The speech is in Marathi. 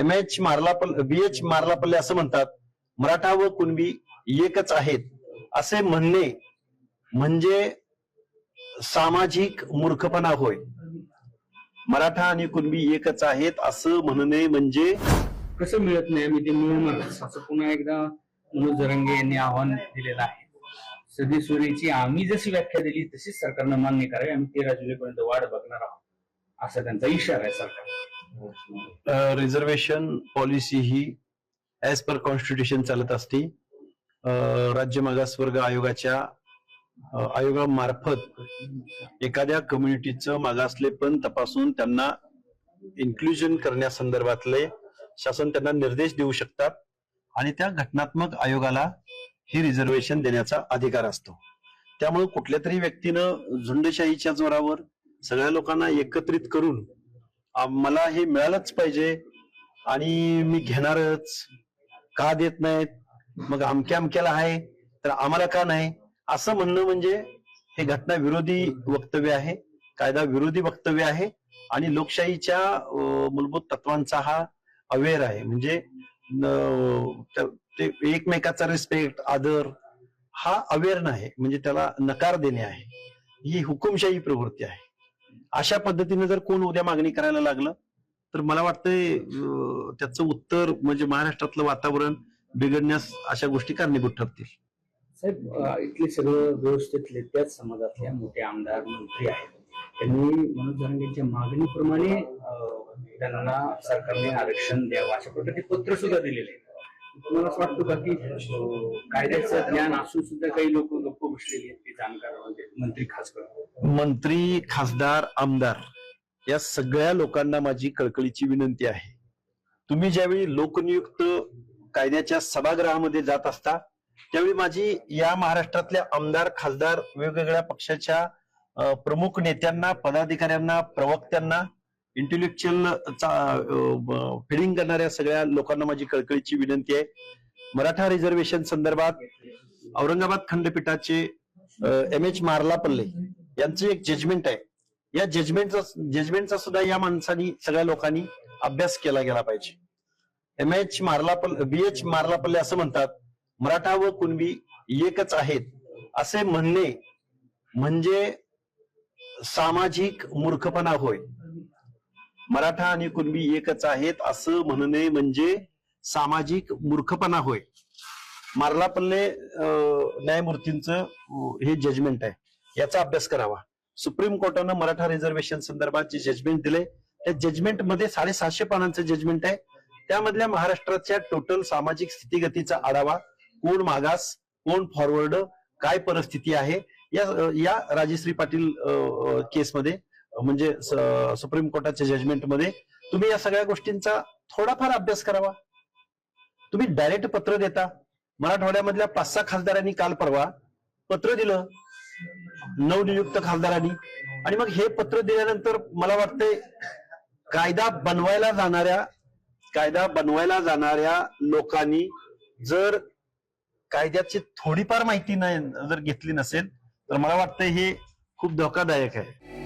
M H Marlapalle B H Marlapalle असं म्हणतात मराठा व कुणबी एकच आहेत असे म्हणणे म्हणजे सामाजिक मूर्खपणा होय. मराठा आणि कुणबी एकच आहेत असं म्हणणे म्हणजे कसं मिळत नाही? आम्ही ते मिळून असं पुन्हा एकदा मनोज जरंगे यांनी आव्हान दिलेलं आहे. सदी आम्ही जशी व्याख्या दिली तशीच सरकारनं मान्य करावी. आम्ही तेरा जुलैपर्यंत वाढ बघणार आहोत. असा त्यांचा इशारा आहे सरकार रिझर्वेशन पॉलिसी ही ॲज पर कॉन्स्टिट्यूशन चालत असते. राज्य मागासवर्ग आयोगाच्या आयोगामार्फत एखाद्या कम्युनिटीचं मागासलेपण तपासून त्यांना इन्क्लुजन करण्यासंदर्भातले शासन त्यांना निर्देश देऊ शकतात आणि त्या घटनात्मक आयोगाला ही रिझर्वेशन देण्याचा अधिकार असतो. त्यामुळे कुठल्या तरी व्यक्तीनं झुंडशाहीच्या जोरावर सगळ्या लोकांना एकत्रित करून मला हे मिळालंच पाहिजे आणि मी घेणारच. का देत नाहीत? मग अमक्या अमक्याला आहे तर आम्हाला का नाही? असं म्हणणं म्हणजे हे घटना विरोधी वक्तव्य आहे कायदा विरोधी वक्तव्य आहे आणि लोकशाहीच्या मूलभूत तत्वांचा हा अवेअर आहे. म्हणजे ते एकमेकाचा रिस्पेक्ट आदर हा अवेअर नाही. म्हणजे त्याला नकार देणे आहे. ही हुकुमशाही प्रवृत्ती आहे. अशा पद्धतीने जर कोण उद्या मागणी करायला लागलं तर मला वाटतंय त्याचं उत्तर म्हणजे महाराष्ट्रातलं वातावरण बिघडण्यास अशा गोष्टी कारणीभूत ठरतील. साहेब इथले सगळं व्यवस्थेतले त्याच समाजातल्या मोठे आमदार मंत्री आहेत. त्यांनी मनोज जरांगेंच्या मागणीप्रमाणे त्यांना सरकारने आरक्षण द्यावं अशा प्रकारचे पत्र सुद्धा दिलेले तुम्हाला असं वाटतं का की कायद्याचं ज्ञान असून सुद्धा काही लोक गप्प बसलेली आहेत ते जाणकार म्हणजे मंत्री खास करून मंत्री खासदार आमदार या सगळ्या लोकांना माझी कळकळीची विनंती आहे. तुम्ही ज्यावेळी लोकनियुक्त कायद्याच्या सभागृहामध्ये जात असता त्यावेळी माझी या महाराष्ट्रातल्या आमदार खासदार वेगवेगळ्या पक्षाच्या प्रमुख नेत्यांना पदाधिकाऱ्यांना प्रवक्त्यांना इंटेलेक्च्युअल फिडिंग करणाऱ्या सगळ्या लोकांना माझी कळकळीची विनंती आहे. मराठा रिझर्वेशन संदर्भात औरंगाबाद खंडपीठाचे एम एच मारलापल्ले यांचं एक जजमेंट आहे. या जजमेंटचा जजमेंटचा सुद्धा या माणसांनी सगळ्या लोकांनी अभ्यास केला गेला पाहिजे. M H Marlapalle B H Marlapalle असं म्हणतात मराठा व कुणबी एकच आहेत असे म्हणणे म्हणजे सामाजिक मूर्खपणा होय. मराठा आणि कुणबी एकच आहेत असं म्हणणे म्हणजे सामाजिक मूर्खपणा होय. मारलापल्ले अं, न्यायमूर्तींचं हे जजमेंट आहे. याचा अभ्यास करावा. सुप्रीम कोर्टानं मराठा रिझर्वेशन संदर्भात जे जजमेंट दिले त्या जजमेंटमध्ये साडेसातशे पानांचं जजमेंट आहे. त्यामधल्या महाराष्ट्राच्या टोटल सामाजिक स्थितीगतीचा आढावा कोण मागास कोण फॉरवर्ड काय परिस्थिती आहे या या राजश्री पाटील केसमध्ये म्हणजे सुप्रीम कोर्टाच्या जजमेंटमध्ये तुम्ही या सगळ्या गोष्टींचा थोडाफार अभ्यास करावा. तुम्ही डायरेक्ट पत्र देता. मराठवाड्यामधल्या पाच सहा खासदारांनी काल परवा पत्र दिलं. नवनियुक्त खासदारांनी. आणि मग हे पत्र दिल्यानंतर मला वाटतंय कायदा बनवायला जाणाऱ्या कायदा बनवायला जाणाऱ्या लोकांनी जर कायद्याची थोडीफार माहिती नाही जर घेतली नसेल तर मला वाटतं हे खूप धोकादायक आहे.